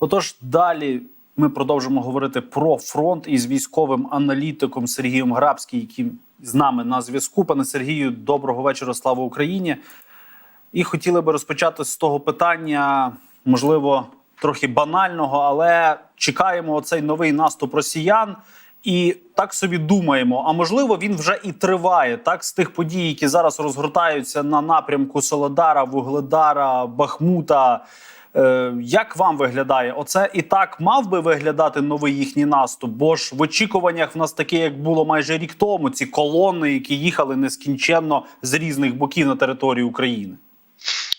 Отож, далі ми продовжимо говорити про фронт із військовим аналітиком Сергієм Грабським, який з нами на зв'язку. Пане Сергію, доброго вечора. Слава Україні! І хотіли би розпочати з того питання, можливо, трохи банального, але чекаємо оцей новий наступ росіян. І так собі думаємо, а можливо, він вже і триває так з тих подій, які зараз розгортаються на напрямку Солодара, Вугледара, Бахмута. Е, як вам виглядає? Оце і так мав би виглядати новий їхній наступ? Бо ж в очікуваннях в нас таке, як було майже рік тому, ці колони, які їхали нескінченно з різних боків на територію України.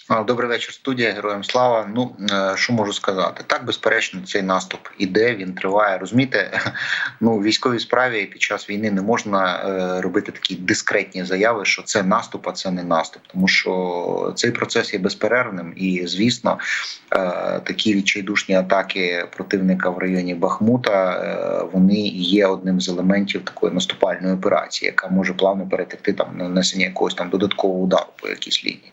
Добрий вечір, студія. Героям слава. Ну е, що можу сказати? Так, безперечно, цей наступ іде, він триває. Розумієте, ну у військовій справі під час війни не можна е, робити такі дискретні заяви, що це наступ, а це не наступ, тому що цей процес є безперервним, і звісно, е, такі відчайдушні атаки противника в районі Бахмута вони є одним з елементів такої наступальної операції, яка може плавно перетекти там на нанесення якогось там додаткового удару по якійсь лінії.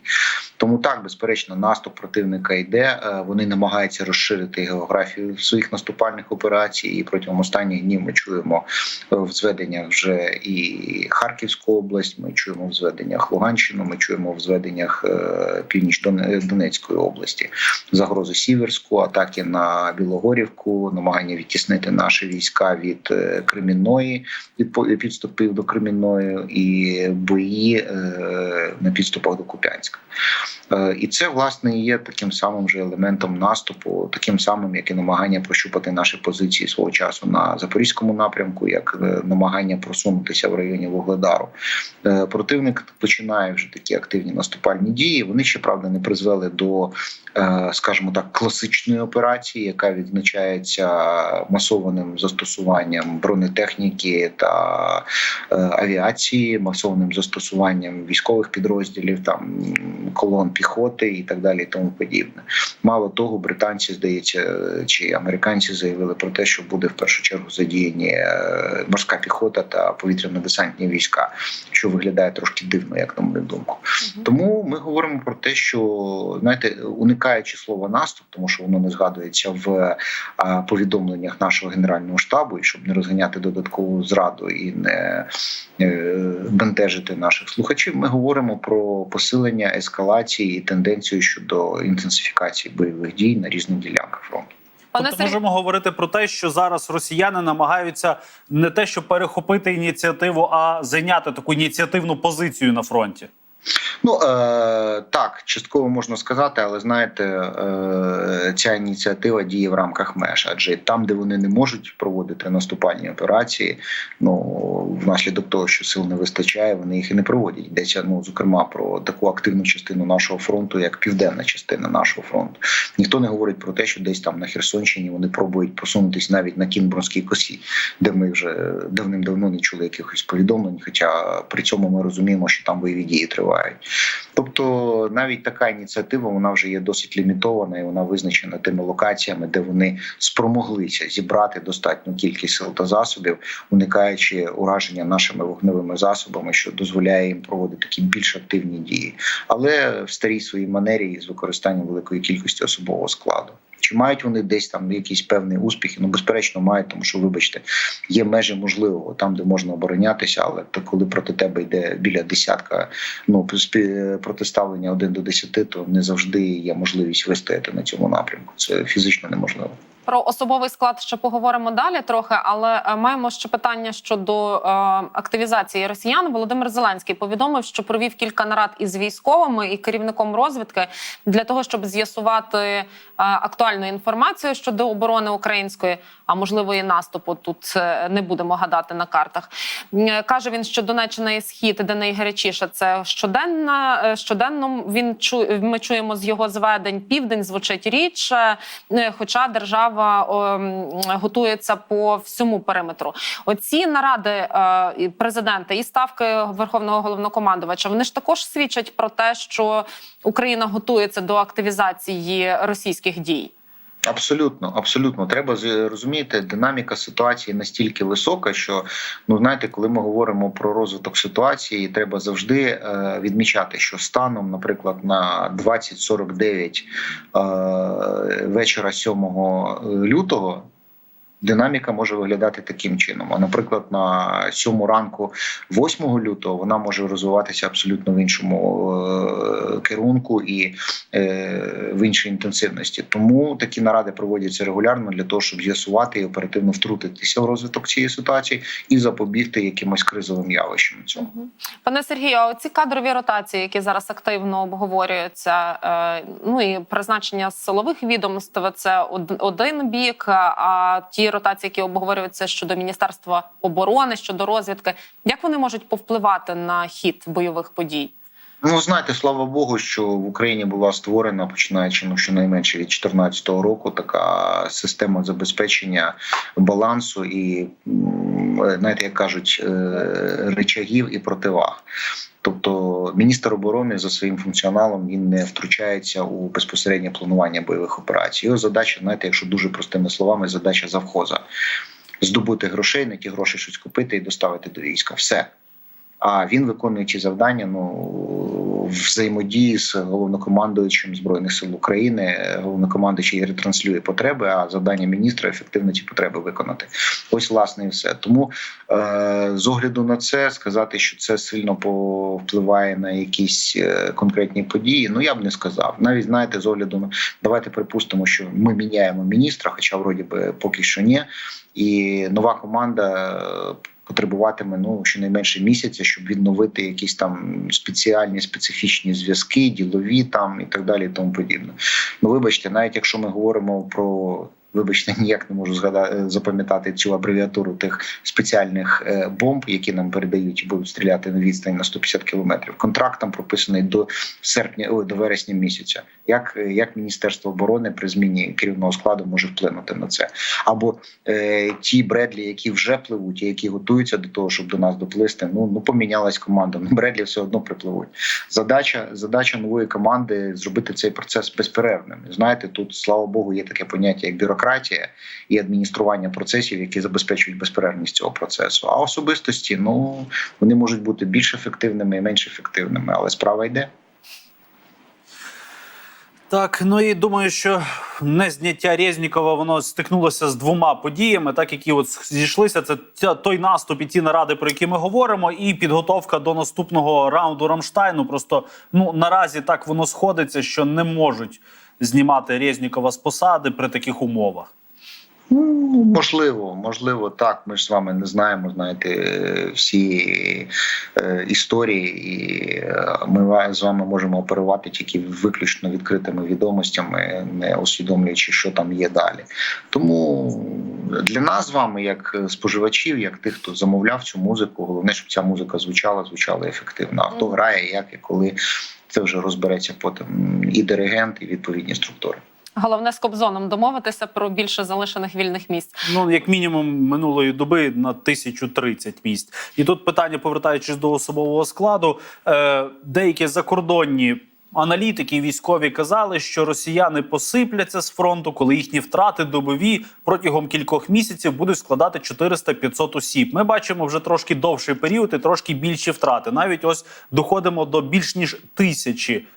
Тому так, безперечно, наступ противника йде. Е, Вони намагаються розширити географію своїх наступальних операцій. І протягом останніх днів ми чуємо е, в зведеннях вже і Харківську область. Ми чуємо в зведеннях Луганщину. Ми чуємо в зведеннях е, Північ-Донецької області загрозу Сіверську, атаки на Білогорівку, намагання відтіснити наші війська від Кремінної, від підступів до Кремінної і бої на підступах до Куп'янська. Е, І це власне є таким самим же елементом наступу, таким самим, як і намагання прощупати наші позиції свого часу на запорізькому напрямку, як е, намагання просунутися в районі Вугледару. Е, Противник починає вже такі активні наступальні дії. Вони ще правда не призвели до, скажімо так, класичної операції, яка відзначається масованим застосуванням бронетехніки та авіації, масованим застосуванням військових підрозділів, там колон піхоти і так далі, і тому подібне. Мало того, британці здається чи американці заявили про те, що буде в першу чергу задіяні е, морська піхота та повітряно-десантні війська, що виглядає трошки дивно, як на мою думку. Тому ми говоримо про те, що знаєте, уникаючи слова наступ, тому що воно не згадується в повідомленнях нашого генерального штабу, і щоб не розганяти додаткову зраду і не е, бентежити наших слухачів. Ми говоримо про посилення ескалації і тенденцію щодо інтенсифікації бойових дій на різних ділянках фронту. Пане тобто можемо говорити про те, що зараз росіяни намагаються не те, щоб перехопити ініціативу, а зайняти таку ініціативну позицію на фронті. Ну е, так, частково можна сказати, але знаєте, е, ця ініціатива діє в рамках меж, адже там, де вони не можуть проводити наступальні операції, ну внаслідок того, що сил не вистачає, вони їх і не проводять. Йдеться ну зокрема про таку активну частину нашого фронту, як південна частина нашого фронту. Ніхто не говорить про те, що десь там на Херсонщині вони пробують просунутися навіть на Кінбурнській косі, де ми вже давним-давно не чули якихось повідомлень. Хоча при цьому ми розуміємо, що там бойові дії тривають. Тобто навіть така ініціатива вона вже є досить лімітована і вона визначена тими локаціями, де вони спромоглися зібрати достатню кількість сил та засобів, уникаючи ураження нашими вогневими засобами, що дозволяє їм проводити такі більш активні дії, але в старій своїй манері з використанням великої кількості особового складу. Чи мають вони десь там якісь певні успіхи? Ну безперечно, мають, тому що, вибачте, є межі можливого там, де можна оборонятися, але коли проти тебе йде біля десятка, ну протиставлення один до десяти, то не завжди є можливість вистояти на цьому напрямку. Це фізично неможливо. Про особовий склад ще поговоримо далі трохи, але е, маємо ще питання щодо е, активізації росіян. Володимир Зеленський повідомив, що провів кілька нарад із військовими і керівником розвідки для того, щоб з'ясувати е, актуальну інформацію щодо оборони української, а можливо і наступу. Тут не будемо гадати на картах. Каже він, що Донеччина і схід, де найгарячіше, це щоденна щоденно. Він чу, ми чуємо з його зведень. Південь звучить е, хоча держава м, готується по всьому периметру. Оці наради е, президента і ставки верховного головнокомандувача вони ж також свідчать про те, що Україна готується до активізації російських дій. Абсолютно, абсолютно. Треба розуміти, динаміка ситуації настільки висока, що ну знаєте, коли ми говоримо про розвиток ситуації, треба завжди е, відмічати, що станом, наприклад, на 20.49 е, вечора 7 лютого. Динаміка може виглядати таким чином. А наприклад, на 7 ранку, 8 лютого, вона може розвиватися абсолютно в іншому е, керунку і е, в іншій інтенсивності. Тому такі наради проводяться регулярно для того, щоб з'ясувати і оперативно втрутитися в розвиток цієї ситуації і запобігти якимось кризовим явищам. Цього Мгм. Пане Сергію, а ці кадрові ротації, які зараз активно обговорюються, е, ну і призначення силових відомств, це од- один бік. А ті ротації, які обговорюються щодо міністерства оборони, щодо розвідки, як вони можуть повпливати на хід бойових подій? Ну, знаєте, слава Богу, що в Україні була створена, починаючи ну, щонайменше від 2014 року, така система забезпечення балансу і знаєте, як кажуть, е, речагів і противаг. Тобто міністр оборони за своїм функціоналом він не втручається у безпосереднє планування бойових операцій. Його задача, знаєте, якщо дуже простими словами, задача завхоза здобути грошей, на ті гроші щось купити і доставити до війська. Все. А він виконує ці завдання ну взаємодії з головнокомандуючим збройних сил України. Головнокомандуючий ретранслює потреби, а завдання міністра ефективно ці потреби виконати. Ось власне і все. Тому е, з огляду на це сказати, що це сильно повпливає на якісь е, конкретні події. Ну я б не сказав. Навіть знаєте, з огляду на давайте припустимо, що ми міняємо міністра, хоча вроді би поки що ні. І нова команда е, потребуватиме ну щонайменше місяця, щоб відновити якісь там спеціальні специфічні зв'язки, ділові там і так далі, і тому подібне. Ну вибачте, навіть якщо ми говоримо про. Вибачте, ніяк не можу згадати запам'ятати цю абревіатуру тих спеціальних е, бомб, які нам передають і будуть стріляти на відстань на 150 кілометрів. Контракт там прописаний до серпня, ой, до вересня місяця. Як, е, як Міністерство оборони при зміні керівного складу може вплинути на це? Або е, ті Бредлі, які вже пливуть, і які готуються до того, щоб до нас доплисти. Ну ну помінялась команда. Ну Бредлі все одно припливуть. Задача задача нової команди зробити цей процес безперервним. Знаєте, тут слава Богу, є таке поняття як бюрократія і адміністрування процесів, які забезпечують безперервність цього процесу. А особистості, ну вони можуть бути більш ефективними і менш ефективними, але справа йде. Так, ну і думаю, що не зняття Резнікова воно стикнулося з двома подіями, так які от зійшлися. Це той наступ і ті наради, про які ми говоримо, і підготовка до наступного раунду Рамштайну. Просто ну наразі так воно сходиться, що не можуть знімати Резнікова з посади при таких умовах. Ну, можливо, можливо, так. Ми ж з вами не знаємо, знаєте, всі е, історії, і е, ми з вами можемо оперувати тільки виключно відкритими відомостями, не усвідомлюючи, що там є далі. Тому для нас з вами, як споживачів, як тих, хто замовляв цю музику, головне, щоб ця музика звучала, звучала ефективно. А хто грає, як і коли це вже розбереться потім і диригент, і відповідні структури. Головне з Кобзоном домовитися про більше залишених вільних місць. Ну, як мінімум, минулої доби на 1030 місць. І тут питання, повертаючись до особового складу, е, деякі закордонні. Аналітики військові казали, що росіяни посипляться з фронту, коли їхні втрати добові протягом кількох місяців будуть складати 400-500 осіб. Ми бачимо вже трошки довший період і трошки більші втрати. Навіть ось доходимо до більш ніж тисячі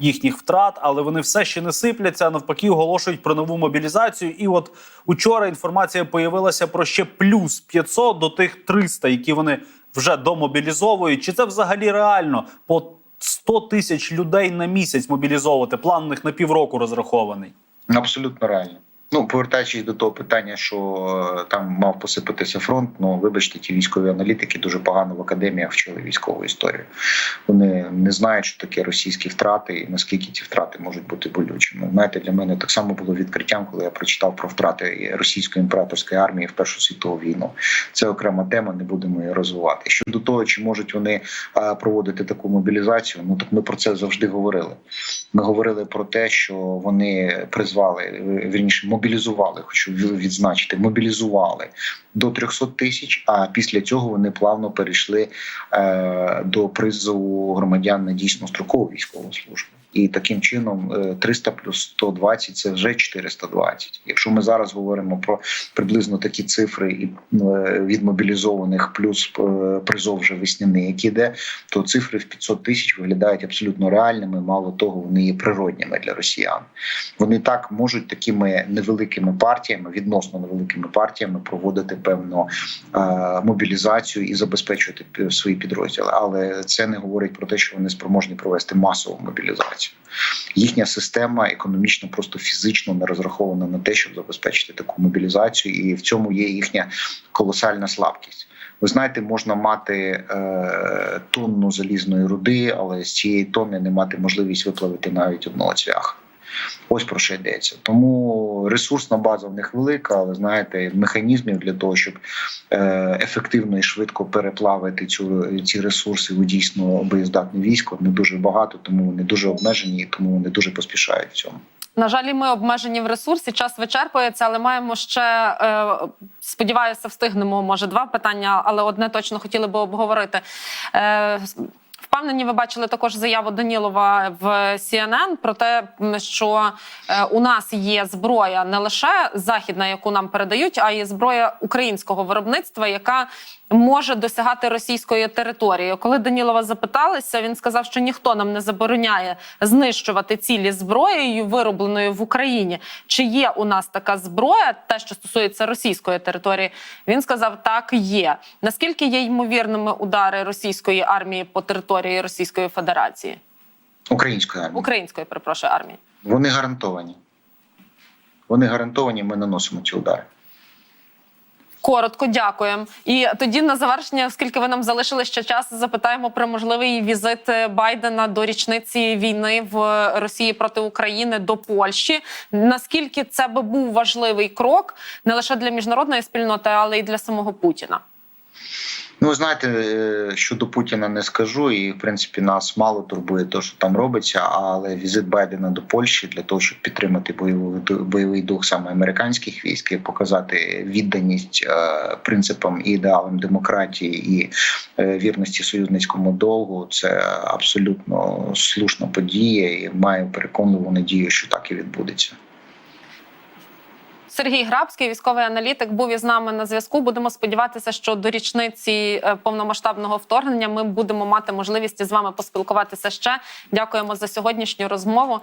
їхніх втрат, але вони все ще не сипляться. Навпаки, оголошують про нову мобілізацію. І от учора інформація появилася про ще плюс 500 до тих 300, які вони вже домобілізовують. Чи це взагалі реально по 100 тисяч людей на місяць мобілізовувати? План у них на півроку розрахований. Абсолютно реально. Ну, повертаючись до того питання, що е, там мав посипатися фронт. Ну вибачте, ті військові аналітики дуже погано в академіях вчили військову історію. Вони не знають, що таке російські втрати і наскільки ці втрати можуть бути болючими. Знаєте, для мене так само було відкриттям, коли я прочитав про втрати російської імператорської армії в Першу світову війну. Це окрема тема, не будемо її розвивати. Щодо того, чи можуть вони е, проводити таку мобілізацію, ну так ми про це завжди говорили. Ми говорили про те, що вони призвали вірніше мобілізували, хочу відзначити, мобілізували до 300 тисяч. А після цього вони плавно перейшли е, до призову громадян на дійсно строкову військову службу. І таким чином е, 300 плюс 120 – це вже 420. Якщо ми зараз говоримо про приблизно такі цифри і е, від мобілізованих плюс е, призов вже весняний, який йде, то цифри в 500 тисяч виглядають абсолютно реальними. Мало того, вони є природніми для росіян. Вони так можуть такими невеликими партіями, відносно невеликими партіями, проводити певну е, мобілізацію і забезпечувати свої підрозділи. Але це не говорить про те, що вони спроможні провести масову мобілізацію. Їхня система економічно просто фізично не розрахована на те, щоб забезпечити таку мобілізацію, і в цьому є їхня колосальна слабкість. Ви знаєте, можна мати е, тонну залізної руди, але з цієї тонни не мати можливість виплавити навіть одного цвяха. Ось про що йдеться. Тому ресурсна база в них велика, але знаєте, механізмів для того, щоб е, ефективно і швидко переплавити цю ці ресурси у дійсно боєздатне військо не дуже багато, тому вони дуже обмежені, і тому вони дуже поспішають в цьому. На жаль, ми обмежені в ресурсі. Час вичерпується, але маємо ще е, сподіваюся, встигнемо. Може, два питання, але одне точно хотіли би обговорити. Впевнені, ви бачили також заяву Данілова в CNN про те, що е, у нас є зброя не лише західна, яку нам передають, а й зброя українського виробництва, яка може досягати російської території. Коли Данілова запиталися, він сказав, що ніхто нам не забороняє знищувати цілі зброєю, виробленою в Україні. Чи є у нас така зброя, те, що стосується російської території? Він сказав, так є. Наскільки є ймовірними удари російської армії по території Російської Федерації, Української армії української, перепрошую, армії? вони гарантовані. Вони гарантовані. Ми наносимо ці удари. Коротко дякуємо. І тоді на завершення, оскільки ви нам залишили ще час, запитаємо про можливий візит Байдена до річниці війни в Росії проти України до Польщі. Наскільки це би був важливий крок не лише для міжнародної спільноти, але й для самого Путіна? Ну, знаєте, е, щодо Путіна не скажу, і в принципі нас мало турбує те, що там робиться. Але візит Байдена до Польщі для того, щоб підтримати бойовий бойовий дух саме американських військ і показати відданість е, принципам і ідеалам демократії і е, вірності союзницькому довгу, це абсолютно слушна подія, і маю переконливу надію, що так і відбудеться. Сергій Грабський, військовий аналітик, був із нами на зв'язку. Будемо сподіватися, що до річниці е, повномасштабного вторгнення ми будемо мати можливість із вами поспілкуватися ще. Дякуємо за сьогоднішню розмову.